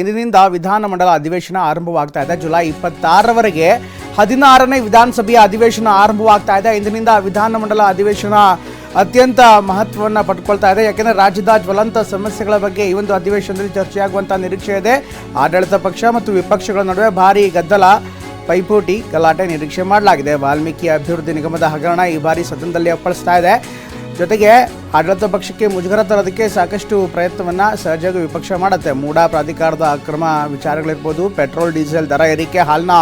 ಇಂದಿನಿಂದ ವಿಧಾನಮಂಡಲ ಅಧಿವೇಶನ ಆರಂಭವಾಗ್ತಾ ಇದೆ. ಜುಲೈ ಇಪ್ಪತ್ತಾರರವರೆಗೆ ಹದಿನಾರನೇ ವಿಧಾನಸಭೆಯ ಅಧಿವೇಶನ ಆರಂಭವಾಗ್ತಾ ಇದೆ. ಇಂದಿನಿಂದ ವಿಧಾನಮಂಡಲ ಅಧಿವೇಶನ ಅತ್ಯಂತ ಮಹತ್ವವನ್ನು ಪಡ್ಕೊಳ್ತಾ ಇದೆ. ಯಾಕೆಂದರೆ ರಾಜ್ಯದ ಜ್ವಲಂತ ಸಮಸ್ಯೆಗಳ ಬಗ್ಗೆ ಈ ಒಂದು ಅಧಿವೇಶನದಲ್ಲಿ ಚರ್ಚೆಯಾಗುವಂಥ ನಿರೀಕ್ಷೆ ಇದೆ. ಆಡಳಿತ ಪಕ್ಷ ಮತ್ತು ವಿಪಕ್ಷಗಳ ನಡುವೆ ಭಾರೀ ಗದ್ದಲ, ಪೈಪೋಟಿ, ಗಲಾಟೆ ನಿರೀಕ್ಷೆ ಮಾಡಲಾಗಿದೆ. ವಾಲ್ಮೀಕಿ ಅಭಿವೃದ್ಧಿ ನಿಗಮದ ಹಗರಣ ಈ ಬಾರಿ ಸದನದಲ್ಲಿ ಅಪ್ಪಳಿಸ್ತಾ ಇದೆ. ಜೊತೆಗೆ ಆಡಳಿತ ಪಕ್ಷಕ್ಕೆ ಮುಜುಗರ ತರೋದಕ್ಕೆ ಸಾಕಷ್ಟು ಪ್ರಯತ್ನವನ್ನ ಸಹಜವಾಗಿ ವಿಪಕ್ಷ ಮಾಡುತ್ತೆ. ಮೂಡಾ ಪ್ರಾಧಿಕಾರದ ಅಕ್ರಮ ವಿಚಾರಗಳಿರ್ಬೋದು, ಪೆಟ್ರೋಲ್, ಡೀಸೆಲ್ ದರ ಏರಿಕೆ, ಹಾಲಿನ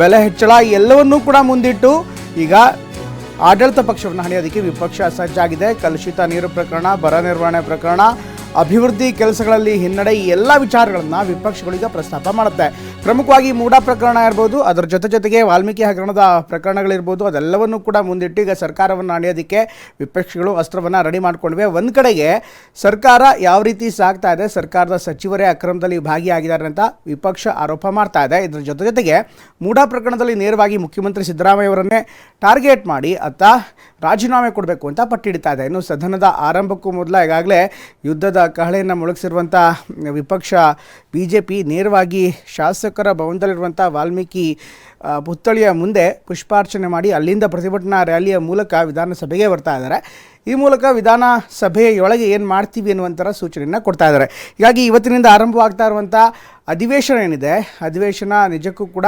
ಬೆಲೆ ಹೆಚ್ಚಳ, ಎಲ್ಲವನ್ನೂ ಕೂಡ ಮುಂದಿಟ್ಟು ಈಗ ಆಡಳಿತ ಪಕ್ಷವನ್ನು ಹಣಿಯೋದಕ್ಕೆ ವಿಪಕ್ಷ ಸಜ್ಜಾಗಿದೆ. ಕಲುಷಿತ ನೀರು ಪ್ರಕರಣ, ಬರ ನಿರ್ವಹಣೆ ಪ್ರಕರಣ, ಅಭಿವೃದ್ಧಿ ಕೆಲಸಗಳಲ್ಲಿ ಹಿನ್ನಡೆ ಎಲ್ಲ ವಿಚಾರಗಳನ್ನು ವಿಪಕ್ಷಗಳಿಗೆ ಪ್ರಸ್ತಾಪ ಮಾಡುತ್ತೆ. ಪ್ರಮುಖವಾಗಿ ಮೂಡ ಪ್ರಕರಣ ಇರ್ಬೋದು, ಅದರ ಜೊತೆ ಜೊತೆಗೆ ವಾಲ್ಮೀಕಿ ಹಗರಣದ ಪ್ರಕರಣಗಳಿರ್ಬೋದು, ಅದೆಲ್ಲವನ್ನೂ ಕೂಡ ಮುಂದಿಟ್ಟು ಈಗ ಸರ್ಕಾರವನ್ನು ಅಣಿಯೋದಕ್ಕೆ ವಿಪಕ್ಷಗಳು ಅಸ್ತ್ರವನ್ನು ರೆಡಿ ಮಾಡಿಕೊಂಡಿವೆ. ಒಂದು ಕಡೆಗೆ ಸರ್ಕಾರ ಯಾವ ರೀತಿ ಸಾಗ್ತಾ ಇದೆ, ಸರ್ಕಾರದ ಸಚಿವರೇ ಅಕ್ರಮದಲ್ಲಿ ಭಾಗಿಯಾಗಿದ್ದಾರೆ ಅಂತ ವಿಪಕ್ಷ ಆರೋಪ ಮಾಡ್ತಾ ಇದೆ. ಇದರ ಜೊತೆ ಜೊತೆಗೆ ಮೂಡ ಪ್ರಕರಣದಲ್ಲಿ ನೇರವಾಗಿ ಮುಖ್ಯಮಂತ್ರಿ ಸಿದ್ದರಾಮಯ್ಯ ಅವರನ್ನೇ ಟಾರ್ಗೆಟ್ ಮಾಡಿ ಅತ್ತ ರಾಜೀನಾಮೆ ಕೊಡಬೇಕು ಅಂತ ಪಟ್ಟಿಡ್ತಾ ಇದೆ. ಇನ್ನು ಸದನದ ಆರಂಭಕ್ಕೂ ಮೊದಲ ಈಗಾಗಲೇ ಯುದ್ಧದ ಕಹಳೆಯನ್ನು ಮುಳುಗಿಸಿರುವಂಥ ವಿಪಕ್ಷ ಬಿ ಜೆ ಪಿ ನೇರವಾಗಿ ಶಾಸಕರ ಭವನದಲ್ಲಿರುವಂಥ ವಾಲ್ಮೀಕಿ ಪುತ್ಥಳಿಯ ಮುಂದೆ ಪುಷ್ಪಾರ್ಚನೆ ಮಾಡಿ ಅಲ್ಲಿಂದ ಪ್ರತಿಭಟನಾ ರ್ಯಾಲಿಯ ಮೂಲಕ ವಿಧಾನಸಭೆಗೆ ಬರ್ತಾ ಇದ್ದಾರೆ. ಈ ಮೂಲಕ ವಿಧಾನಸಭೆಯೊಳಗೆ ಏನು ಮಾಡ್ತೀವಿ ಅನ್ನುವಂಥರ ಸೂಚನೆಯನ್ನು ಕೊಡ್ತಾ ಇದ್ದಾರೆ. ಹೀಗಾಗಿ ಇವತ್ತಿನಿಂದ ಆರಂಭವಾಗ್ತಾ ಇರುವಂಥ ಅಧಿವೇಶನ ಏನಿದೆ, ಅಧಿವೇಶನ ನಿಜಕ್ಕೂ ಕೂಡ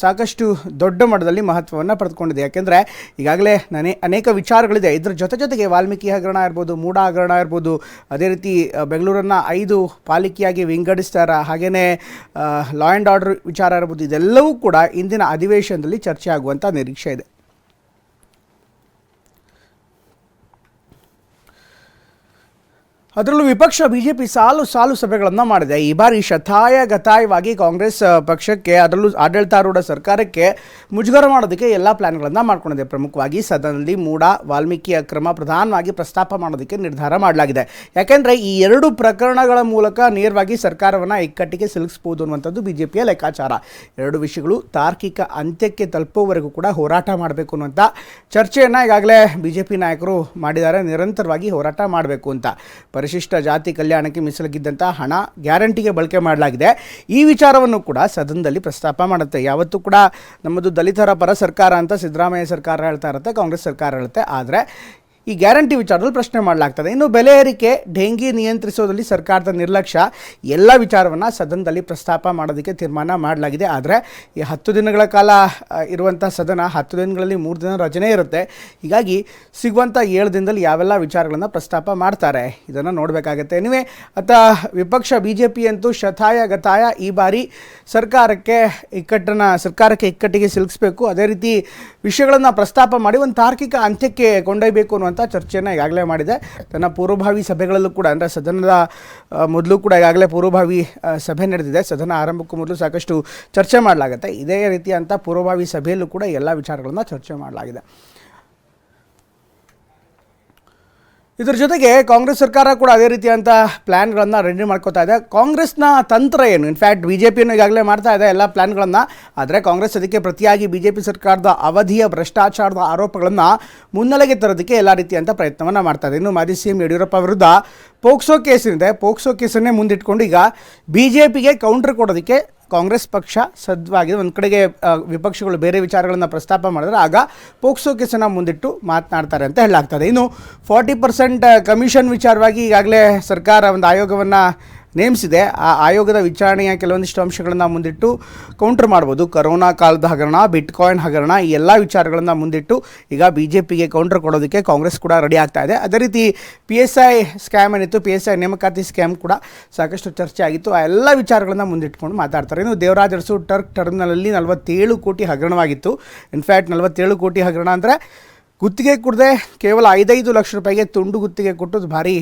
ಸಾಕಷ್ಟು ದೊಡ್ಡ ಮಟ್ಟದಲ್ಲಿ ಮಹತ್ವವನ್ನು ಪಡೆದುಕೊಂಡಿದೆ. ಯಾಕೆಂದರೆ ಈಗಾಗಲೇ ನನೇ, ಅನೇಕ ವಿಚಾರಗಳಿದೆ. ಇದರ ಜೊತೆ ಜೊತೆಗೆ ವಾಲ್ಮೀಕಿ ಹಗರಣ ಇರ್ಬೋದು ಮೂಡ ಹಗರಣ ಇರ್ಬೋದು, ಅದೇ ರೀತಿ ಬೆಂಗಳೂರನ್ನು ಐದು ಪಾಲಿಕೆಯಾಗಿ ವಿಂಗಡಿಸ್ತಾರ ಹಾಗೆಯೇ ಲಾ ಆ್ಯಂಡ್ ಆರ್ಡರ್ ವಿಚಾರ ಇರ್ಬೋದು, ಇದೆಲ್ಲವೂ ಕೂಡ ಇಂದಿನ ಅಧಿವೇಶನದಲ್ಲಿ ಚರ್ಚೆ ಆಗುವಂಥ ನಿರೀಕ್ಷೆ ಇದೆ. ಅದರಲ್ಲೂ ವಿಪಕ್ಷ ಬಿಜೆಪಿ ಸಾಲು ಸಾಲು ಸಭೆಗಳನ್ನು ಮಾಡಿದೆ. ಈ ಬಾರಿ ಶತಾಯ ಗತಾಯವಾಗಿ ಕಾಂಗ್ರೆಸ್ ಪಕ್ಷಕ್ಕೆ, ಅದರಲ್ಲೂ ಆಡಳಿತಾರೂಢ ಸರ್ಕಾರಕ್ಕೆ ಮುಜುಗರ ಮಾಡೋದಕ್ಕೆ ಎಲ್ಲ ಪ್ಲಾನ್ಗಳನ್ನು ಮಾಡ್ಕೊಂಡಿದೆ. ಪ್ರಮುಖವಾಗಿ ಸದನದಲ್ಲಿ ಮೂಡ, ವಾಲ್ಮೀಕಿ ಅಕ್ರಮ ಪ್ರಧಾನವಾಗಿ ಪ್ರಸ್ತಾಪ ಮಾಡೋದಕ್ಕೆ ನಿರ್ಧಾರ ಮಾಡಲಾಗಿದೆ. ಯಾಕೆಂದರೆ ಈ ಎರಡು ಪ್ರಕರಣಗಳ ಮೂಲಕ ನೇರವಾಗಿ ಸರ್ಕಾರವನ್ನು ಇಕ್ಕಟ್ಟಿಗೆ ಸಿಲುಕಿಸಬಹುದು ಅನ್ನುವಂಥದ್ದು ಬಿಜೆಪಿಯ ಲೆಕ್ಕಾಚಾರ. ಎರಡು ವಿಷಯಗಳು ತಾರ್ಕಿಕ ಅಂತ್ಯಕ್ಕೆ ತಲುಪುವವರೆಗೂ ಕೂಡ ಹೋರಾಟ ಮಾಡಬೇಕು ಅನ್ನುವಂಥ ಚರ್ಚೆಯನ್ನು ಈಗಾಗಲೇ ಬಿ ಜೆ ಪಿ ನಾಯಕರು ಮಾಡಿದ್ದಾರೆ. ನಿರಂತರವಾಗಿ ಹೋರಾಟ ಮಾಡಬೇಕು ಅಂತ. ಪರಿಶಿಷ್ಟ ಜಾತಿ ಕಲ್ಯಾಣಕ್ಕೆ ಮೀಸಲಾಗಿದ್ದಂಥ ಹಣ ಗ್ಯಾರಂಟಿಗೆ ಬಳಕೆ ಮಾಡಲಾಗಿದೆ. ಈ ವಿಚಾರವನ್ನು ಕೂಡ ಸದನದಲ್ಲಿ ಪ್ರಸ್ತಾಪ ಮಾಡುತ್ತೆ. ಯಾವತ್ತೂ ಕೂಡ ನಮ್ಮದು ದಲಿತರ ಪರ ಸರ್ಕಾರ ಅಂತ ಸಿದ್ದರಾಮಯ್ಯ ಸರ್ಕಾರ ಹೇಳ್ತಾ ಇರುತ್ತೆ, ಕಾಂಗ್ರೆಸ್ ಸರ್ಕಾರ ಹೇಳುತ್ತೆ. ಆದರೆ ಈ ಗ್ಯಾರಂಟಿ ವಿಚಾರದಲ್ಲಿ ಪ್ರಶ್ನೆ ಮಾಡಲಾಗ್ತದೆ. ಇನ್ನು ಬೆಲೆ ಏರಿಕೆ, ಡೆಂಗಿ ನಿಯಂತ್ರಿಸೋದಲ್ಲಿ ಸರ್ಕಾರದ ನಿರ್ಲಕ್ಷ್ಯ, ಎಲ್ಲ ವಿಚಾರವನ್ನು ಸದನದಲ್ಲಿ ಪ್ರಸ್ತಾಪ ಮಾಡೋದಕ್ಕೆ ತೀರ್ಮಾನ ಮಾಡಲಾಗಿದೆ. ಆದರೆ ಈ ಹತ್ತು ದಿನಗಳ ಕಾಲ ಇರುವಂಥ ಸದನ ಹತ್ತು ದಿನಗಳಲ್ಲಿ ಮೂರು ದಿನ ರಚನೆ ಇರುತ್ತೆ. ಹೀಗಾಗಿ ಸಿಗುವಂಥ ಏಳು ದಿನದಲ್ಲಿ ಯಾವೆಲ್ಲ ವಿಚಾರಗಳನ್ನು ಪ್ರಸ್ತಾಪ ಮಾಡ್ತಾರೆ, ಇದನ್ನು ನೋಡಬೇಕಾಗತ್ತೆ. ಎನಿವೆ ಅತ್ತ ವಿಪಕ್ಷ ಬಿ ಜೆ ಪಿ ಅಂತೂ ಶತಾಯ ಗತಾಯ ಈ ಬಾರಿ ಸರ್ಕಾರಕ್ಕೆ ಇಕ್ಕಟ್ಟನ್ನು, ಸರ್ಕಾರಕ್ಕೆ ಇಕ್ಕಟ್ಟಿಗೆ ಸಿಲುಕಿಸ್ಬೇಕು. ಅದೇ ರೀತಿ ವಿಷಯಗಳನ್ನು ಪ್ರಸ್ತಾಪ ಮಾಡಿ ಒಂದು ತಾರ್ಕಿಕ ಅಂತ್ಯಕ್ಕೆ ಕೊಂಡೊಯ್ಯಬೇಕು ಅನ್ನುವಂಥ ಚರ್ಚೆಯನ್ನು ಈಗಾಗಲೇ ಮಾಡಿದೆ. ತನ್ನ ಪೂರ್ವಭಾವಿ ಸಭೆಗಳಲ್ಲೂ ಕೂಡ, ಅಂದರೆ ಸದನದ ಮೊದಲು ಕೂಡ ಈಗಾಗಲೇ ಪೂರ್ವಭಾವಿ ಸಭೆ ನಡೆದಿದೆ. ಸದನ ಆರಂಭಕ್ಕೂ ಮೊದಲು ಸಾಕಷ್ಟು ಚರ್ಚೆ ಮಾಡಲಾಗುತ್ತೆ. ಇದೇ ರೀತಿಯಂಥ ಪೂರ್ವಭಾವಿ ಸಭೆಯಲ್ಲೂ ಕೂಡ ಎಲ್ಲ ವಿಚಾರಗಳನ್ನು ಚರ್ಚೆ ಮಾಡಲಾಗಿದೆ. ಇದರ ಜೊತೆಗೆ ಕಾಂಗ್ರೆಸ್ ಸರ್ಕಾರ ಕೂಡ ಅದೇ ರೀತಿಯಂಥ ಪ್ಲ್ಯಾನ್ಗಳನ್ನು ರೆಡಿ ಮಾಡ್ಕೋತಾ ಇದೆ. ಕಾಂಗ್ರೆಸ್ನ ತಂತ್ರ ಏನು? ಇನ್ಫ್ಯಾಕ್ಟ್ ಬಿ ಜೆ ಪಿಯನ್ನು ಈಗಾಗಲೇ ಮಾಡ್ತಾ ಇದೆ ಎಲ್ಲ ಪ್ಲ್ಯಾನ್ಗಳನ್ನು ಆದರೆ ಕಾಂಗ್ರೆಸ್ ಅದಕ್ಕೆ ಪ್ರತಿಯಾಗಿ ಬಿ ಜೆ ಪಿ ಸರ್ಕಾರದ ಅವಧಿಯ ಭ್ರಷ್ಟಾಚಾರದ ಆರೋಪಗಳನ್ನು ಮುನ್ನೆಲೆಗೆ ತರೋದಕ್ಕೆ ಎಲ್ಲ ರೀತಿಯಂಥ ಪ್ರಯತ್ನವನ್ನು ಮಾಡ್ತಾ ಇದೆ. ಇನ್ನು ಮಾಜಿ ಸಿ ಎಂ ಯಡಿಯೂರಪ್ಪ ವಿರುದ್ಧ ಪೋಕ್ಸೋ ಕೇಸ್ ಏನಿದೆ ಪೋಕ್ಸೋ ಕೇಸನ್ನೇ ಮುಂದಿಟ್ಕೊಂಡು ಈಗ ಬಿ ಜೆ ಪಿಗೆ ಕೌಂಟರ್ ಕೊಡೋದಕ್ಕೆ ಕಾಂಗ್ರೆಸ್ ಪಕ್ಷ ಸದ್ವಾಗಿದೆ ಒಂದು ಕಡೆಗೆ ವಿಪಕ್ಷಗಳು ಬೇರೆ ವಿಚಾರಗಳನ್ನು ಪ್ರಸ್ತಾಪ ಮಾಡಿದ್ರೆ ಆಗ ಪೋಕ್ಸೋ ಕೇಸನ್ನು ಮುಂದಿಟ್ಟು ಮಾತನಾಡ್ತಾರೆ ಅಂತ ಹೇಳಲಾಗ್ತದೆ. ಇನ್ನು ಫಾರ್ಟಿ ಪರ್ಸೆಂಟ್ ಕಮಿಷನ್ ವಿಚಾರವಾಗಿ ಈಗಾಗಲೇ ಸರ್ಕಾರ ಒಂದು ಆಯೋಗವನ್ನು ನೇಮಿಸಿದೆ. ಆ ಆಯೋಗದ ವಿಚಾರಣೆಯ ಕೆಲವೊಂದಿಷ್ಟು ಅಂಶಗಳನ್ನು ಮುಂದಿಟ್ಟು ಕೌಂಟರ್ ಮಾಡ್ಬೋದು. ಕರೋನಾ ಕಾಲದ ಹಗರಣ ಬಿಟ್ಕಾಯಿನ್ ಹಗರಣ ಈ ಎಲ್ಲ ವಿಚಾರಗಳನ್ನು ಮುಂದಿಟ್ಟು ಈಗ ಬಿ ಜೆ ಪಿಗೆ ಕೌಂಟರ್ ಕೊಡೋದಕ್ಕೆ ಕಾಂಗ್ರೆಸ್ ಕೂಡ ರೆಡಿ ಆಗ್ತಾ ಇದೆ. ಅದೇ ರೀತಿ ಪಿ ಎಸ್ ಐ ಸ್ಕ್ಯಾಮ್ ಏನಿತ್ತು? ಪಿ ಎಸ್ ಐ ನೇಮಕಾತಿ ಸ್ಕ್ಯಾಮ್ ಕೂಡ ಸಾಕಷ್ಟು ಚರ್ಚೆ ಆಗಿತ್ತು. ಆ ಎಲ್ಲ ವಿಚಾರಗಳನ್ನು ಮುಂದಿಟ್ಕೊಂಡು ಮಾತಾಡ್ತಾರೆ. ಇನ್ನು ದೇವರಾಜ್ ಅರಸು ಟರ್ಕ್ ಟರ್ಮಿನಲಲ್ಲಿ ನಲವತ್ತೇಳು ಕೋಟಿ ಹಗರಣವಾಗಿತ್ತು. ಇನ್ಫ್ಯಾಕ್ಟ್ ನಲವತ್ತೇಳು ಕೋಟಿ ಹಗರಣ ಅಂದರೆ ಗುತ್ತಿಗೆ ಕೊಡದೆ ಕೇವಲ ಐದೈದು ಲಕ್ಷ ರೂಪಾಯಿಗೆ ತುಂಡು ಗುತ್ತಿಗೆ ಕೊಟ್ಟು ಭಾರಿ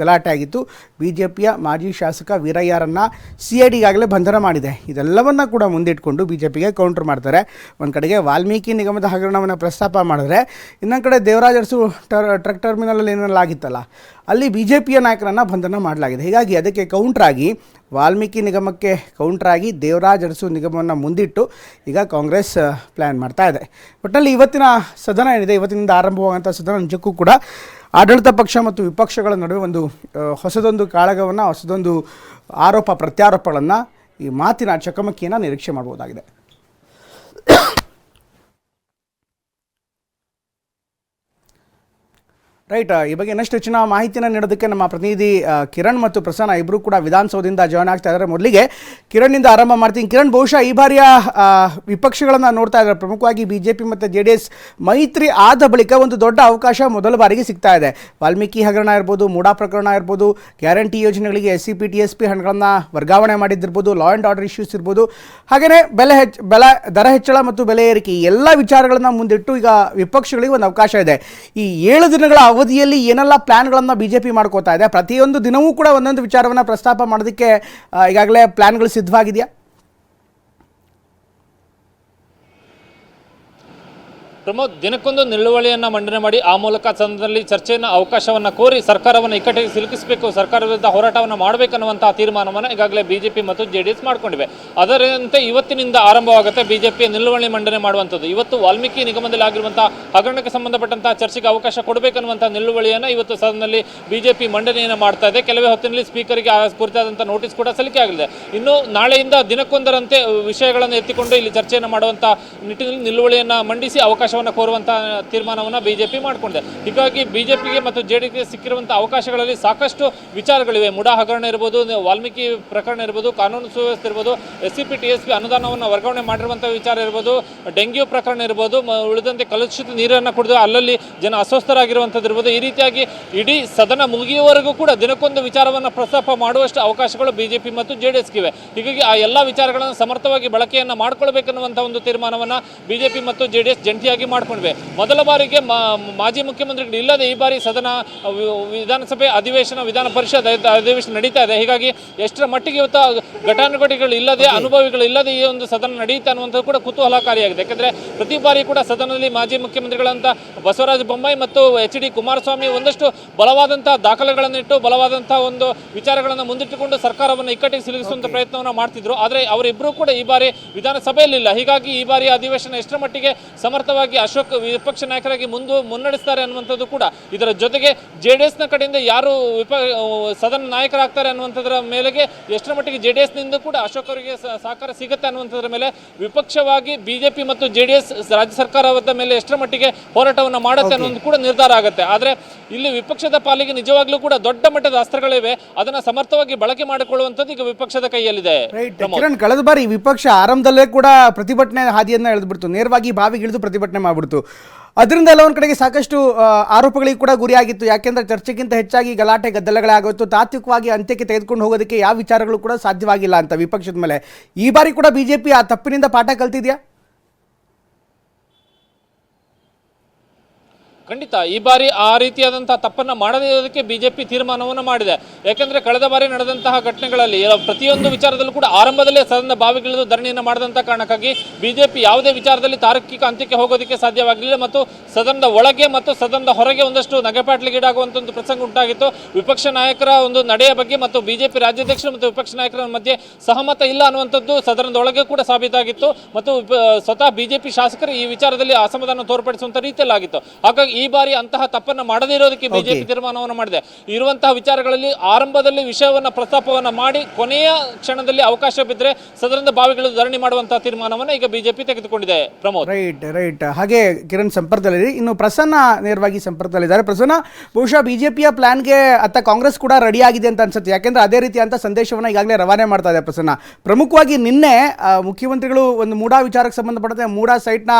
ಗಲಾಟೆ ಆಗಿತ್ತು. ಬಿ ಜೆ ಪಿಯ ಮಾಜಿ ಶಾಸಕ ವೀರಯ್ಯರನ್ನು ಸಿ ಐ ಡಿಗಾಗಲೇ ಬಂಧನ ಮಾಡಿದೆ. ಇದೆಲ್ಲವನ್ನು ಕೂಡ ಮುಂದಿಟ್ಕೊಂಡು ಬಿ ಜೆ ಪಿಗೆ ಕೌಂಟರ್ ಮಾಡ್ತಾರೆ. ಒಂದು ಕಡೆಗೆ ವಾಲ್ಮೀಕಿ ನಿಗಮದ ಹಗರಣವನ್ನು ಪ್ರಸ್ತಾಪ ಮಾಡಿದ್ರೆ ಇನ್ನೊಂದು ಕಡೆ ದೇವರಾಜ್ ಅರಸು ಟರ್ ಟ್ರಕ್ ಟರ್ಮಿನಲ್ ಏನಲ್ಲ ಆಗಿತ್ತಲ್ಲ ಅಲ್ಲಿ ಬಿ ಜೆ ಪಿಯ ನಾಯಕರನ್ನು ಬಂಧನ ಮಾಡಲಾಗಿದೆ. ಹೀಗಾಗಿ ಅದಕ್ಕೆ ಕೌಂಟ್ರಾಗಿ ವಾಲ್ಮೀಕಿ ನಿಗಮಕ್ಕೆ ಕೌಂಟ್ರಾಗಿ ದೇವರಾಜ್ ಅರಸು ನಿಗಮವನ್ನು ಮುಂದಿಟ್ಟು ಈಗ ಕಾಂಗ್ರೆಸ್ ಪ್ಲ್ಯಾನ್ ಮಾಡ್ತಾ ಇದೆ. ಒಟ್ಟಿನಲ್ಲಿ ಇವತ್ತಿನ ಸದನ ಏನಿದೆ, ಇವತ್ತಿನಿಂದ ಆರಂಭವಾಗುವಂಥ ಸದನ ನಿಜಕ್ಕೂ ಕೂಡ ಆಡಳಿತ ಪಕ್ಷ ಮತ್ತು ವಿಪಕ್ಷಗಳ ನಡುವೆ ಒಂದು ಹೊಸದೊಂದು ಕಾಳಗವನ್ನು, ಹೊಸದೊಂದು ಆರೋಪ ಪ್ರತ್ಯಾರೋಪಗಳನ್ನು ಈ ಮಾತಿನ ಚಕಮಕಿಯನ್ನು ನಿರೀಕ್ಷೆ ಮಾಡಬಹುದಾಗಿದೆ ರೈಟ್ ಈ ಬಗ್ಗೆ ಇನ್ನಷ್ಟು ಹೆಚ್ಚಿನ ಮಾಹಿತಿನ ನೀಡೋದಕ್ಕೆ ನಮ್ಮ ಪ್ರತಿನಿಧಿ ಕಿರಣ್ ಮತ್ತು ಪ್ರಸನ್ನ ಇಬ್ಬರು ಕೂಡ ವಿಧಾನಸೌಧದಿಂದ ಜಾಯ್ನ್ ಆಗ್ತಾ ಇದ್ದಾರೆ. ಮೊದಲಿಗೆ ಕಿರಣ್ನಿಂದ ಆರಂಭ ಮಾಡ್ತೀನಿ. ಕಿರಣ್, ಬಹುಶಃ ಈ ಬಾರಿಯ ವಿಪಕ್ಷಗಳನ್ನು ನೋಡ್ತಾ ಇದ್ದಾರೆ. ಪ್ರಮುಖವಾಗಿ ಬಿಜೆಪಿ ಮತ್ತು ಜೆ ಡಿ ಎಸ್ ಮೈತ್ರಿ ಆದ ಬಳಿಕ ಒಂದು ದೊಡ್ಡ ಅವಕಾಶ ಮೊದಲ ಬಾರಿಗೆ ಸಿಗ್ತಾ ಇದೆ. ವಾಲ್ಮೀಕಿ ಹಗರಣ ಇರ್ಬೋದು, ಮೂಡಾ ಪ್ರಕರಣ ಇರ್ಬೋದು, ಗ್ಯಾರಂಟಿ ಯೋಜನೆಗಳಿಗೆ S C P T S P ಹಣಗಳನ್ನು ವರ್ಗಾವಣೆ ಮಾಡಿದ್ದಿರ್ಬೋದು ಲಾ ಆ್ಯಂಡ್ ಆರ್ಡರ್ ಇಶ್ಯೂಸ್ ಇರ್ಬೋದು. ಹಾಗೆಯೇ ಬೆಲೆ ಹೆಚ್ಚ ಬೆಲೆ, ದರ ಹೆಚ್ಚಳ ಮತ್ತು ಬೆಲೆ ಏರಿಕೆ ಎಲ್ಲ ವಿಚಾರಗಳನ್ನು ಮುಂದಿಟ್ಟು ಈಗ ವಿಪಕ್ಷಗಳಿಗೆ ಒಂದು ಅವಕಾಶ ಇದೆ. ಈ ಏಳು ದಿನಗಳ ಅವಧಿಯಲ್ಲಿ ಏನೆಲ್ಲ ಪ್ಲ್ಯಾನ್ಗಳನ್ನು ಬಿ ಜೆ ಪಿ ಮಾಡ್ಕೋತಾ ಇದೆ? ಪ್ರತಿಯೊಂದು ದಿನವೂ ಕೂಡ ಒಂದೊಂದು ವಿಚಾರವನ್ನು ಪ್ರಸ್ತಾಪ ಮಾಡೋದಕ್ಕೆ ಈಗಾಗಲೇ ಪ್ಲ್ಯಾನ್ಗಳು ಸಿದ್ಧವಾಗಿದೆಯಾ? ಪ್ರಮೋದ್ ದಿನಕ್ಕೊಂದು ನಿಲುವಳಿಯನ್ನು ಮಂಡನೆ ಮಾಡಿ ಆ ಮೂಲಕ ಸದನದಲ್ಲಿ ಚರ್ಚೆಯನ್ನು, ಅವಕಾಶವನ್ನು ಕೋರಿ ಸರ್ಕಾರವನ್ನು ಇಕ್ಕಟ್ಟಿಗೆ ಸಿಲುಕಿಸಬೇಕು ಸರ್ಕಾರ ವಿರುದ್ಧ ಹೋರಾಟವನ್ನು ಮಾಡಬೇಕನ್ನುವಂತಹ ತೀರ್ಮಾನವನ್ನು ಈಗಾಗಲೇ ಬಿಜೆಪಿ ಮತ್ತು ಜೆಡಿಎಸ್ ಮಾಡಿಕೊಂಡಿವೆ. ಅದರಂತೆ ಇವತ್ತಿನಿಂದ ಆರಂಭವಾಗುತ್ತೆ ಬಿಜೆಪಿ ನಿಲುವಳಿ ಮಂಡನೆ ಮಾಡುವಂಥದ್ದು. ಇವತ್ತು ವಾಲ್ಮೀಕಿ ನಿಗಮದಲ್ಲಿ ಆಗಿರುವಂತಹ ಹಗರಣಕ್ಕೆ ಸಂಬಂಧಪಟ್ಟಂತಹ ಚರ್ಚೆಗೆ ಅವಕಾಶ ಕೊಡಬೇಕನ್ನುವಂತಹ ನಿಲುವಳಿಯನ್ನು ಇವತ್ತು ಸದನದಲ್ಲಿ ಬಿಜೆಪಿ ಮಂಡನೆಯನ್ನು ಮಾಡ್ತಾ ಇದೆ. ಕೆಲವೇ ಹೊತ್ತಿನಲ್ಲಿ ಸ್ಪೀಕರ್ಗೆ ಆ ಕುರಿತಾದಂತಹ ನೋಟಿಸ್ ಕೂಡ ಸಲ್ಲಿಕೆ ಇನ್ನು ನಾಳೆಯಿಂದ ದಿನಕ್ಕೊಂದರಂತೆ ವಿಷಯಗಳನ್ನು ಎತ್ತಿಕೊಂಡು ಇಲ್ಲಿ ಚರ್ಚೆಯನ್ನು ಮಾಡುವಂತಹ ನಿಟ್ಟಿನಲ್ಲಿ ನಿಲುವಳಿಯನ್ನು ಮಂಡಿಸಿ ಅವಕಾಶವನ್ನು ಕೋರುವಂತಹ ತೀರ್ಮಾನವನ್ನು ಬಿಜೆಪಿ ಮಾಡಿಕೊಂಡಿದೆ. ಹೀಗಾಗಿ ಬಿಜೆಪಿಗೆ ಮತ್ತು ಜೆಡಿಗೆ ಸಿಕ್ಕಿರುವಂಥ ಅವಕಾಶಗಳಲ್ಲಿ ಸಾಕಷ್ಟು ವಿಚಾರಗಳಿವೆ. ಮುಡಾ ಹಗರಣ ಇರ್ಬೋದು, ವಾಲ್ಮೀಕಿ ಪ್ರಕರಣ ಇರ್ಬೋದು, ಕಾನೂನು ಸುವ್ಯವಸ್ಥೆ ಇರ್ಬೋದು S C P T S P ಅನುದಾನವನ್ನು ವರ್ಗಾವಣೆ ಮಾಡಿರುವಂಥ ವಿಚಾರ ಇರ್ಬೋದು, ಡೆಂಗ್ಯೂ ಪ್ರಕರಣ ಇರ್ಬೋದು ಉಳಿದಂತೆ ಕಲುಷಿತ ನೀರನ್ನು ಕುಡಿದು ಅಲ್ಲಲ್ಲಿ ಜನ ಅಸ್ವಸ್ಥರಾಗಿರುವಂಥದ್ದು ಇರ್ಬೋದು. ಈ ರೀತಿಯಾಗಿ ಇಡೀ ಸದನ ಮುಗಿಯುವವರೆಗೂ ಕೂಡ ದಿನಕ್ಕೊಂದು ವಿಚಾರವನ್ನು ಪ್ರಸ್ತಾಪ ಮಾಡುವಷ್ಟು ಅವಕಾಶಗಳು ಬಿಜೆಪಿ ಮತ್ತು ಜೆ ಡಿ ಎಸ್ಗಿವೆ ಹೀಗಾಗಿ ಆ ಎಲ್ಲ ವಿಚಾರಗಳನ್ನು ಸಮರ್ಥವಾಗಿ ಬಳಕೆಯನ್ನು ಮಾಡಿಕೊಳ್ಬೇಕನ್ನುವಂಥ ಒಂದು ತೀರ್ಮಾನವನ್ನು ಬಿಜೆಪಿ ಮತ್ತು ಜೆ ಡಿ ಎಸ್ ಜಂಟಿಯಾಗಿ ಮಾಡಿಕೊಂಡಿವೆ. ಮೊದಲ ಬಾರಿಗೆ ಮಾಜಿ ಮುಖ್ಯಮಂತ್ರಿಗಳು ಇಲ್ಲದೆ ಈ ಬಾರಿ ಸದನ ವಿಧಾನಸಭೆ ಅಧಿವೇಶನ ವಿಧಾನ ಪರಿಷತ್ ಅಧಿವೇಶನ ನಡೀತಾ ಇದೆ. ಹೀಗಾಗಿ ಎಷ್ಟರ ಮಟ್ಟಿಗೆ ಇವತ್ತು ಘಟಾನುಘಟಿಗಳು ಇಲ್ಲದೆ ಅನುಭವಿಗಳು ಇಲ್ಲದೆ ಈ ಒಂದು ಸದನ ನಡೆಯುತ್ತೆ ಅನ್ನುವಂಥದ್ದು ಕೂಡ ಕುತೂಹಲಕಾರಿಯಾಗಿದೆ. ಯಾಕಂದರೆ ಪ್ರತಿ ಬಾರಿ ಕೂಡ ಸದನದಲ್ಲಿ ಮಾಜಿ ಮುಖ್ಯಮಂತ್ರಿಗಳಂತ ಬಸವರಾಜ ಬೊಮ್ಮಾಯಿ ಮತ್ತು ಎಚ್ ಡಿ ಕುಮಾರಸ್ವಾಮಿ ಒಂದಷ್ಟು ಬಲವಾದಂತಹ ದಾಖಲೆಗಳನ್ನಿಟ್ಟು ಬಲವಾದಂತಹ ಒಂದು ವಿಚಾರಗಳನ್ನು ಮುಂದಿಟ್ಟುಕೊಂಡು ಸರ್ಕಾರವನ್ನು ಇಕ್ಕಟ್ಟಿಗೆ ಸಿಲುಕಿಸುವಂತ ಪ್ರಯತ್ನವನ್ನು ಮಾಡ್ತಿದ್ರು. ಆದರೆ ಅವರಿಬ್ಬರೂ ಕೂಡ ಈ ಬಾರಿ ವಿಧಾನಸಭೆಯಲ್ಲಿಲ್ಲ. ಹೀಗಾಗಿ ಈ ಬಾರಿ ಅಧಿವೇಶನ ಎಷ್ಟರ ಮಟ್ಟಿಗೆ ಸಮರ್ಥವಾಗಿ ಅಶೋಕ್ ವಿಪಕ್ಷ ನಾಯಕರಾಗಿ ಮುಂದು ಮುನ್ನಡೆಸ್ತಾರೆ ಅನ್ನುವಂಥದ್ದು ಕೂಡ ಇದರ ಜೊತೆಗೆ ಜೆ ಡಿ ಎಸ್ನ ಕಡೆಯಿಂದ ಯಾರು ವಿಪ ಸದನ ನಾಯಕರಾಗ್ತಾರೆ ಅನ್ನುವಂಥದ್ರ ಮೇಲೆಗೆ ಎಷ್ಟರ ಮಟ್ಟಿಗೆ ಜೆ ಡಿ ಎಸ್ನಿಂದ ಕೂಡ ಅಶೋಕ್ ಅವರಿಗೆ ಸಹಕಾರ ಸಿಗುತ್ತೆ ಅನ್ನುವಂಥದ್ರ ಮೇಲೆ ವಿಪಕ್ಷವಾಗಿ ಬಿಜೆಪಿ ಮತ್ತು ಜೆ ಡಿ ಎಸ್ ರಾಜ್ಯ ಸರ್ಕಾರದ ಮೇಲೆ ಎಷ್ಟರ ಮಟ್ಟಿಗೆ ಹೋರಾಟವನ್ನು ಮಾಡುತ್ತೆ ಅನ್ನೋದು ಕೂಡ ನಿರ್ಧಾರ ಆಗುತ್ತೆ. ಆದರೆ ಇಲ್ಲಿ ವಿಪಕ್ಷದ ಪಾಲಿಗೆ ನಿಜವಾಗ್ಲೂ ಕೂಡ ದೊಡ್ಡ ಮಟ್ಟದ ಅಸ್ತ್ರಗಳಿವೆ. ಅದನ್ನ ಸಮರ್ಥವಾಗಿ ಬಳಕೆ ಮಾಡಿಕೊಳ್ಳುವಂಥದ್ದು ಈಗ ವಿಪಕ್ಷದ ಕೈಯಲ್ಲಿದೆ. ಕಳೆದ ಬಾರಿ ವಿಪಕ್ಷ ಆರಂಭದಲ್ಲೇ ಕೂಡ ಪ್ರತಿಭಟನೆ ಹಾದಿಯನ್ನ ಎಳೆದ್ಬಿಡ್ತು ನೇರವಾಗಿ ಬಾವಿಗೆ ಇಳಿದು ಪ್ರತಿಭಟನೆ ಮಾಡಿಬಿಡ್ತು. ಅದರಿಂದ ಒಂದು ಕಡೆಗೆ ಸಾಕಷ್ಟು ಆರೋಪಗಳಿಗೆ ಕೂಡ ಗುರಿಯಾಗಿತ್ತು. ಯಾಕೆಂದ್ರೆ ಚರ್ಚೆಗಿಂತ ಹೆಚ್ಚಾಗಿ ಗಲಾಟೆ ಗದ್ದಲಗಳಾಗೋತ್ತು ತಾತ್ವಿಕವಾಗಿ ಅಂತ್ಯಕ್ಕೆ ತೆಗೆದುಕೊಂಡು ಹೋಗೋದಕ್ಕೆ ಯಾವ ವಿಚಾರಗಳು ಕೂಡ ಸಾಧ್ಯವಾಗಿಲ್ಲ ಅಂತ ವಿಪಕ್ಷದ ಮೇಲೆ. ಈ ಬಾರಿ ಕೂಡ ಬಿಜೆಪಿ ಆ ತಪ್ಪಿನಿಂದ ಪಾಠ ಕಲ್ತಿದ್ಯಾ? ಖಂಡಿತ ಈ ಬಾರಿ ಆ ರೀತಿಯಾದಂತಹ ತಪ್ಪನ್ನ ಮಾಡದೇ ಇರೋದಕ್ಕೆ ಬಿಜೆಪಿ ತೀರ್ಮಾನವನ್ನು ಮಾಡಿದೆ. ಯಾಕಂದ್ರೆ ಕಳೆದ ಬಾರಿ ನಡೆದಂತಹ ಘಟನೆಗಳಲ್ಲಿ ಪ್ರತಿಯೊಂದು ವಿಚಾರದಲ್ಲೂ ಕೂಡ ಆರಂಭದಲ್ಲೇ ಸದನದ ಬಾವಿಗಿಳಿದು ಧರಣಿಯನ್ನು ಮಾಡಿದಂತಹ ಕಾರಣಕ್ಕಾಗಿ ಬಿಜೆಪಿ ಯಾವುದೇ ವಿಚಾರದಲ್ಲಿ ತಾರ್ಕಿಕ ಅಂತ್ಯಕ್ಕೆ ಹೋಗೋದಕ್ಕೆ ಸಾಧ್ಯವಾಗಲಿಲ್ಲ ಮತ್ತು ಸದನದ ಒಳಗೆ ಮತ್ತು ಸದನದ ಹೊರಗೆ ಒಂದಷ್ಟು ನಗೆಪಾಟ್ಲಿಗೀಡಾಗುವಂತ ಒಂದು ಪ್ರಸಂಗ ಉಂಟಾಗಿತ್ತು. ವಿಪಕ್ಷ ನಾಯಕರ ಒಂದು ನಡೆಯ ಬಗ್ಗೆ ಮತ್ತು ಬಿಜೆಪಿ ರಾಜ್ಯಾಧ್ಯಕ್ಷರು ಮತ್ತು ವಿಪಕ್ಷ ನಾಯಕರ ಮಧ್ಯೆ ಸಹಮತ ಇಲ್ಲ ಅನ್ನುವಂಥದ್ದು ಸದನದ ಒಳಗೆ ಕೂಡ ಸಾಬೀತಾಗಿತ್ತು ಮತ್ತು ಸ್ವತಃ ಬಿಜೆಪಿ ಶಾಸಕರು ಈ ವಿಚಾರದಲ್ಲಿ ಅಸಮಾಧಾನ ತೋರ್ಪಡಿಸುವಂತ ರೀತಿಯಲ್ಲಿ ಆಗಿತ್ತು ಹಾಗಾಗಿ ಈ ಬಾರಿ ಅಂತಹ ತಪ್ಪನ್ನ ಮಾಡದೇ ಇರೋದಕ್ಕೆ ಬಿಜೆಪಿ ತೀರ್ಮಾನವನ್ನು ಮಾಡಿದೆ. ಇರುವಂತಹ ವಿಚಾರಗಳಲ್ಲಿ ಆರಂಭದಲ್ಲಿ ವಿಷಯವನ್ನ ಪ್ರಸ್ತಾಪವನ್ನ ಮಾಡಿ ಕೊನೆಯ ಕ್ಷಣದಲ್ಲಿ ಅವಕಾಶ ಬಿದ್ದರೆ ಸದನದ ಬಾವಿಗಳು ಧರಣಿ ಮಾಡುವಂತಹ ತೀರ್ಮಾನವನ್ನು ಈಗ ಬಿಜೆಪಿ ತೆಗೆದುಕೊಂಡಿದೆ. ಪ್ರಮೋದ್. Right right. ಹಾಗೆ ಕಿರಣ್ ಸಂಪರ್ಕದಲ್ಲಿ ಇನ್ನು ಪ್ರಸನ್ನ ನೇರವಾಗಿ ಸಂಪರ್ಕದಲ್ಲಿದ್ದಾರೆ. ಪ್ರಸನ್ನ ಬಹುಶಃ ಬಿಜೆಪಿಯ ಪ್ಲಾನ್ಗೆ ಅತ್ತ ಕಾಂಗ್ರೆಸ್ ಕೂಡ ರೆಡಿ ಆಗಿದೆ ಅಂತ ಅನ್ಸುತ್ತೆ. ಯಾಕೆಂದ್ರೆ ಅದೇ ರೀತಿಯಂತ ಸಂದೇಶವನ್ನು ಈಗಾಗಲೇ ರವಾನೆ ಮಾಡ್ತಾ ಇದೆ ಪ್ರಸನ್ನ. ಪ್ರಮುಖವಾಗಿ ನಿನ್ನೆ ಮುಖ್ಯಮಂತ್ರಿಗಳು ಒಂದು ಮೂಡಾ ವಿಚಾರಕ್ಕೆ ಸಂಬಂಧಪಟ್ಟಂತೆ ಮೂಡಾ ಸೈಟ್ನ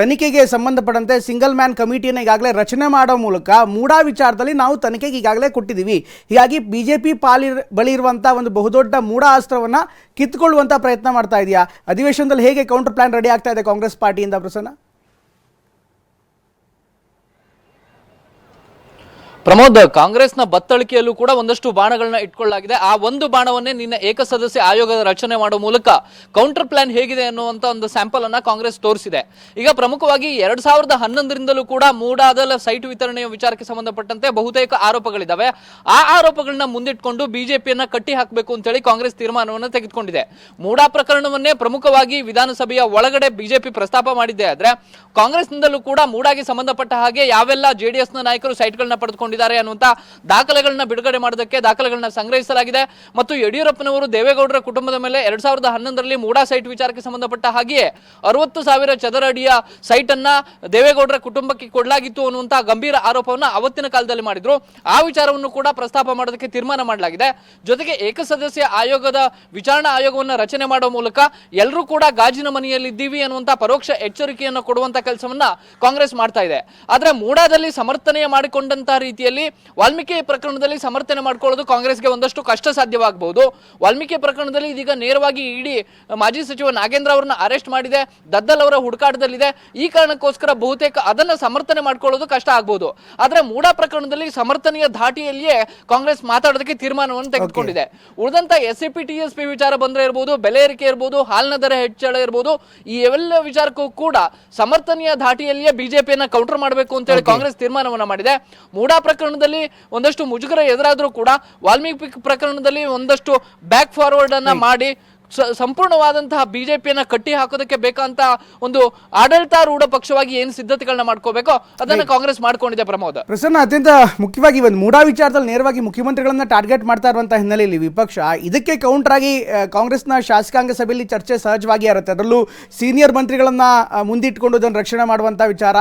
ತನಿಖೆಗೆ ಸಂಬಂಧಪಟ್ಟಂತೆ ಸಿಂಗಲ್ ಮ್ಯಾನ್ ಕಮಿಟಿಯನ್ನು ಈಗಾಗಲೇ ರಚನೆ ಮಾಡೋ ಮೂಲಕ ಮೂಡಾ ವಿಚಾರದಲ್ಲಿ ನಾವು ತನಿಖೆಗೆ ಈಗಾಗಲೇ ಕೊಟ್ಟಿದ್ದೀವಿ. ಹೀಗಾಗಿ ಬಿಜೆಪಿ ಪಾಲಿ ಬಳಿ ಇರುವಂಥ ಒಂದು ಬಹುದೊಡ್ಡ ಮೂಡಾ ಅಸ್ತ್ರವನ್ನು ಕಿತ್ಕೊಳ್ಳುವಂಥ ಪ್ರಯತ್ನ ಮಾಡ್ತಾ ಇದೆಯಾ? ಅಧಿವೇಶನದಲ್ಲಿ ಹೇಗೆ ಕೌಂಟರ್ ಪ್ಲಾನ್ ರೆಡಿ ಆಗ್ತಾ ಇದೆ ಕಾಂಗ್ರೆಸ್ ಪಾರ್ಟಿಯಿಂದ ಪ್ರಸನ್ನ? ಪ್ರಮೋದ್, ಕಾಂಗ್ರೆಸ್ನ ಬತ್ತಳಿಕೆಯಲ್ಲೂ ಕೂಡ ಒಂದಷ್ಟು ಬಾಣಗಳನ್ನ ಇಟ್ಕೊಳ್ಳಲಾಗಿದೆ. ಆ ಒಂದು ಬಾಣವನ್ನೇ ನಿನ್ನ ಏಕಸದಸ್ಯ ಆಯೋಗದ ರಚನೆ ಮಾಡುವ ಮೂಲಕ ಕೌಂಟರ್ ಪ್ಲಾನ್ ಹೇಗಿದೆ ಅನ್ನುವಂತ ಒಂದು ಸ್ಯಾಂಪಲ್ ಅನ್ನ ಕಾಂಗ್ರೆಸ್ ತೋರಿಸಿದೆ. ಈಗ ಪ್ರಮುಖವಾಗಿ ಎರಡ್ ಸಾವಿರದ ಹನ್ನೊಂದರಿಂದಲೂ ಕೂಡ ಮೂಡಾದಲ ಸೈಟ್ ವಿತರಣೆಯ ವಿಚಾರಕ್ಕೆ ಸಂಬಂಧಪಟ್ಟಂತೆ ಬಹುತೇಕ ಆರೋಪಗಳಿದ್ದಾವೆ ಆ ಆರೋಪಗಳನ್ನ ಮುಂದಿಟ್ಕೊಂಡು ಬಿಜೆಪಿಯನ್ನ ಕಟ್ಟಿ ಹಾಕಬೇಕು ಅಂತೇಳಿ ಕಾಂಗ್ರೆಸ್ ತೀರ್ಮಾನವನ್ನು ತೆಗೆದುಕೊಂಡಿದೆ. ಮೂಡಾ ಪ್ರಕರಣವನ್ನೇ ಪ್ರಮುಖವಾಗಿ ವಿಧಾನಸಭೆಯ ಒಳಗಡೆ ಬಿಜೆಪಿ ಪ್ರಸ್ತಾಪ ಮಾಡಿದ್ದೆ ಆದ್ರೆ ಕಾಂಗ್ರೆಸ್ನಿಂದಲೂ ಕೂಡ ಮೂಡಾಗಿ ಸಂಬಂಧಪಟ್ಟ ಹಾಗೆ ಯಾವೆಲ್ಲ ಜೆಡಿಎಸ್ನ ನಾಯಕರು ಸೈಟ್ಗಳನ್ನ ಪಡೆದುಕೊಂಡಿದ್ದಾರೆ ಮಾಡ್ಕೊಂಡಿದ್ದಾರೆ ಅನ್ನುವಂತ ದಾಖಲೆಗಳನ್ನ ಬಿಡುಗಡೆ ಮಾಡೋದಕ್ಕೆ ದಾಖಲೆಗಳನ್ನ ಸಂಗ್ರಹಿಸಲಾಗಿದೆ. ಮತ್ತು ಯಡಿಯೂರಪ್ಪನವರು ದೇವೇಗೌಡರ ಕುಟುಂಬದ ಮೇಲೆ ಎರಡ್ ಸಾವಿರದ ಹನ್ನೊಂದರಲ್ಲಿ ಮೂಡಾ ಸೈಟ್ ವಿಚಾರಕ್ಕೆ ಸಂಬಂಧಪಟ್ಟ ಹಾಗೆಯೇ ಅರವತ್ತು ಸಾವಿರ ಚದರ ಅಡಿಯ ಸೈಟ್ ಅನ್ನ ದೇವೇಗೌಡರ ಕುಟುಂಬಕ್ಕೆ ಕೊಡಲಾಗಿತ್ತು ಅನ್ನುವಂತ ಗಂಭೀರ ಆರೋಪವನ್ನ ಅವತ್ತಿನ ಕಾಲದಲ್ಲಿ ಮಾಡಿದ್ರು. ಆ ವಿಚಾರವನ್ನು ಕೂಡ ಪ್ರಸ್ತಾಪ ಮಾಡೋದಕ್ಕೆ ತೀರ್ಮಾನ ಮಾಡಲಾಗಿದೆ. ಜೊತೆಗೆ ಏಕಸದಸ್ಯ ಆಯೋಗದ ವಿಚಾರಣಾ ಆಯೋಗವನ್ನ ರಚನೆ ಮಾಡುವ ಮೂಲಕ ಎಲ್ಲರೂ ಕೂಡ ಗಾಜಿನ ಮನೆಯಲ್ಲಿ ಇದ್ದೀವಿ ಅನ್ನುವಂತ ಪರೋಕ್ಷ ಎಚ್ಚರಿಕೆಯನ್ನು ಕೊಡುವಂತ ಕೆಲಸವನ್ನ ಕಾಂಗ್ರೆಸ್ ಮಾಡ್ತಾ ಇದೆ. ಆದ್ರೆ ಮೂಡಾದಲ್ಲಿ ಸಮರ್ಥನೆ ಮಾಡಿಕೊಂಡಂತಹ ರೀತಿಯಲ್ಲಿ ವಾಲ್ಮೀಕಿ ಪ್ರಕರಣದಲ್ಲಿ ಸಮರ್ಥನೆ ಮಾಡ್ಕೊಳ್ಳೋದು ಕಾಂಗ್ರೆಸ್ಗೆ ಒಂದಷ್ಟು ಕಷ್ಟ ಸಾಧ್ಯವಾಗಬಹುದು. ವಾಲ್ಮೀಕಿ ಪ್ರಕರಣದಲ್ಲಿ ಇದೀಗ ನೇರವಾಗಿ ಇಡಿ ಮಾಜಿ ಸಚಿವ ನಾಗೇಂದ್ರ ಅವರನ್ನ ಅರೆಸ್ಟ್ ಮಾಡಿದೆ ದದ್ದಲ್ ಅವರ ಹುಡುಕಾಟದಲ್ಲಿದೆ. ಈ ಕಾರಣಕ್ಕೋಸ್ಕರ ಬಹುತೇಕ ಅದನ್ನ ಸಮರ್ಥನೆ ಮಾಡ್ಕೊಳ್ಳೋದು ಕಷ್ಟ ಆಗ್ಬಹುದು. ಆದ್ರೆ ಮೂಡಾ ಪ್ರಕರಣದಲ್ಲಿ ಸಮರ್ಥನೆಯ ಧಾಟಿಯಲ್ಲಿಯೇ ಕಾಂಗ್ರೆಸ್ ಮಾತಾಡೋದಕ್ಕೆ ತೀರ್ಮಾನವನ್ನು ತೆಗೆದುಕೊಂಡಿದೆ. ಉಳಿದಂತ S C P T S P ವಿಚಾರ ಬಂದ್ರೆ ಇರ್ಬೋದು ಬೆಲೆ ಏರಿಕೆ ಇರ್ಬೋದು ಹಾಲಿನ ದರ ಹೆಚ್ಚಳ ಇರ್ಬೋದು ಈ ಎಲ್ಲ ವಿಚಾರಕ್ಕೂ ಕೂಡ ಸಮರ್ಥನೀಯ ಧಾಟಿಯಲ್ಲಿಯೇ ಬಿಜೆಪಿಯನ್ನ ಕೌಂಟರ್ ಮಾಡಬೇಕು ಅಂತ ಹೇಳಿ ಕಾಂಗ್ರೆಸ್ ತೀರ್ಮಾನವನ್ನ ಮಾಡಿದೆ. ಮೂಡಾ ಪ್ರಕರಣದಲ್ಲಿ ಒಂದಷ್ಟು ಮುಜುಗರ ಎದುರಾದರೂ ಕೂಡ ವಾಲ್ಮೀಕಿ ಪ್ರಕರಣದಲ್ಲಿ ಒಂದಷ್ಟು ಬ್ಯಾಕ್ ಫಾರ್ವರ್ಡ್ ಅನ್ನ ಮಾಡಿ ಸಂಪೂರ್ಣವಾದಂತಹ ಬಿಜೆಪಿಯನ್ನ ಕಟ್ಟಿ ಹಾಕೋದಕ್ಕೆ ಬೇಕಂತ ಒಂದು ಆಡಳಿತಾರೂಢ ಪಕ್ಷವಾಗಿ ಏನು ಸಿದ್ಧತೆಗಳನ್ನ ಮಾಡ್ಕೋಬೇಕು ಅದನ್ನ ಕಾಂಗ್ರೆಸ್ ಮಾಡ್ಕೊಂಡಿದೆ ಪ್ರಮೋದ. ಪ್ರಸನ್ನ ಅತ್ಯಂತ ಮುಖ್ಯವಾಗಿ ಒಂದು ಮೂಡಾ ವಿಚಾರದಲ್ಲಿ ನೇರವಾಗಿ ಮುಖ್ಯಮಂತ್ರಿಗಳನ್ನ ಟಾರ್ಗೆಟ್ ಮಾಡ್ತಾ ಇರುವಂತಹ ಹಿನ್ನೆಲೆಯಲ್ಲಿ ವಿಪಕ್ಷ ಇದಕ್ಕೆ ಕೌಂಟರ್ ಆಗಿ ಕಾಂಗ್ರೆಸ್ನ ಶಾಸಕಾಂಗ ಸಭೆಯಲ್ಲಿ ಚರ್ಚೆ ಸಹಜವಾಗಿ ಇರುತ್ತೆ. ಅದರಲ್ಲೂ ಸೀನಿಯರ್ ಮಂತ್ರಿಗಳನ್ನ ಮುಂದಿಟ್ಟುಕೊಂಡು ಮುಂದಿಟ್ಕೊಂಡು ಅದನ್ನು ರಕ್ಷಣೆ ಮಾಡುವಂತಹ ವಿಚಾರ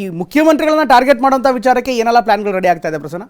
ಈ ಮುಖ್ಯಮಂತ್ರಿಗಳನ್ನ ಟಾರ್ಗೆಟ್ ಮಾಡುವಂತಹ ವಿಚಾರಕ್ಕೆ ಏನೆಲ್ಲ ಪ್ಲಾನ್ಗಳು ರೆಡಿ ಆಗ್ತಾ ಇದೆ ಪ್ರಸನ್ನ?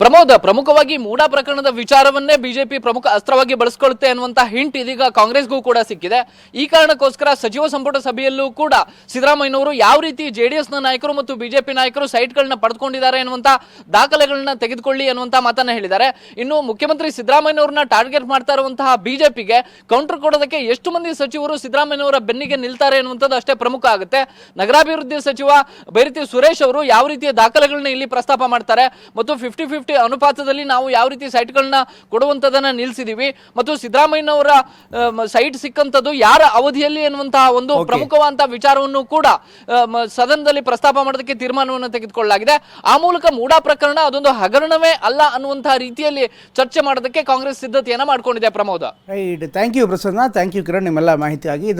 ಪ್ರಮೋದ್, ಪ್ರಮುಖವಾಗಿ ಮೂಡಾ ಪ್ರಕರಣದ ವಿಚಾರವನ್ನೇ ಬಿಜೆಪಿ ಪ್ರಮುಖ ಅಸ್ತ್ರವಾಗಿ ಬಳಸಿಕೊಳ್ಳುತ್ತೆ ಅನ್ನುವಂತ ಹಿಂಟ್ ಇದೀಗ ಕಾಂಗ್ರೆಸ್ಗೂ ಕೂಡ ಸಿಕ್ಕಿದೆ. ಈ ಕಾರಣಕ್ಕೋಸ್ಕರ ಸಚಿವ ಸಂಪುಟ ಸಭೆಯಲ್ಲೂ ಕೂಡ ಸಿದ್ದರಾಮಯ್ಯನವರು ಯಾವ ರೀತಿ ಜೆಡಿಎಸ್ ನಾಯಕರು ಮತ್ತು ಬಿಜೆಪಿ ನಾಯಕರು ಸೈಟ್ಗಳನ್ನ ಪಡೆದುಕೊಂಡಿದ್ದಾರೆ ಅನ್ನುವಂತ ದಾಖಲೆಗಳನ್ನ ತೆಗೆದುಕೊಳ್ಳಿ ಅನ್ನುವಂತ ಮಾತನ್ನ ಹೇಳಿದ್ದಾರೆ. ಇನ್ನು ಮುಖ್ಯಮಂತ್ರಿ ಸಿದ್ದರಾಮಯ್ಯನವರನ್ನ ಟಾರ್ಗೆಟ್ ಮಾಡ್ತಾ ಇರುವಂತಹ ಬಿಜೆಪಿಗೆ ಕೌಂಟರ್ ಕೊಡೋದಕ್ಕೆ ಎಷ್ಟು ಮಂದಿ ಸಚಿವರು ಸಿದ್ದರಾಮಯ್ಯನವರ ಬೆನ್ನಿಗೆ ನಿಲ್ತಾರೆ ಅನ್ನುವಂಥದ್ದು ಅಷ್ಟೇ ಪ್ರಮುಖ ಆಗುತ್ತೆ. ನಗರಾಭಿವೃದ್ಧಿ ಸಚಿವ ಬೈರತಿ ಸುರೇಶ್ ಅವರು ಯಾವ ರೀತಿಯ ದಾಖಲೆಗಳನ್ನ ಇಲ್ಲಿ ಪ್ರಸ್ತಾಪ ಮಾಡ್ತಾರೆ ಮತ್ತು ಫಿಫ್ಟಿ ಫಿಫ್ಟಿ ಅನುಪಾತದಲ್ಲಿ ನಾವು ಯಾವ ರೀತಿ ಸೈಟ್ಗಳನ್ನ ಕೊಡುವಂಥದ್ದನ್ನು ನಿಲ್ಲಿಸಿದೀವಿ ಮತ್ತು ಸಿದ್ದರಾಮಯ್ಯನವರ ಸೈಟ್ ಸಿಕ್ಕಂಥದ್ದು ಯಾರ ಅವಧಿಯಲ್ಲಿ ಎನ್ನುವಂತಹ ಒಂದು. ಪ್ರಮುಖವಾದಂತಹ ವಿಚಾರವನ್ನು ಕೂಡ ಸದನದಲ್ಲಿ ಪ್ರಸ್ತಾಪ ಮಾಡೋದಕ್ಕೆ ತೀರ್ಮಾನವನ್ನು ತೆಗೆದುಕೊಳ್ಳಲಾಗಿದೆ. ಆ ಮೂಲಕ ಮೂಡಾ ಪ್ರಕರಣ ಅದೊಂದು ಹಗರಣವೇ ಅಲ್ಲ ಅನ್ನುವಂತಹ ರೀತಿಯಲ್ಲಿ ಚರ್ಚೆ ಮಾಡೋದಕ್ಕೆ ಕಾಂಗ್ರೆಸ್ ಸಿದ್ಧತೆಯನ್ನು ಮಾಡ್ಕೊಂಡಿದೆ Pramod. Right thank you Prasanna. Thank you Kiran ನಿಮ್ಮೆಲ್ಲ ಮಾಹಿತಿಯಾಗಿ.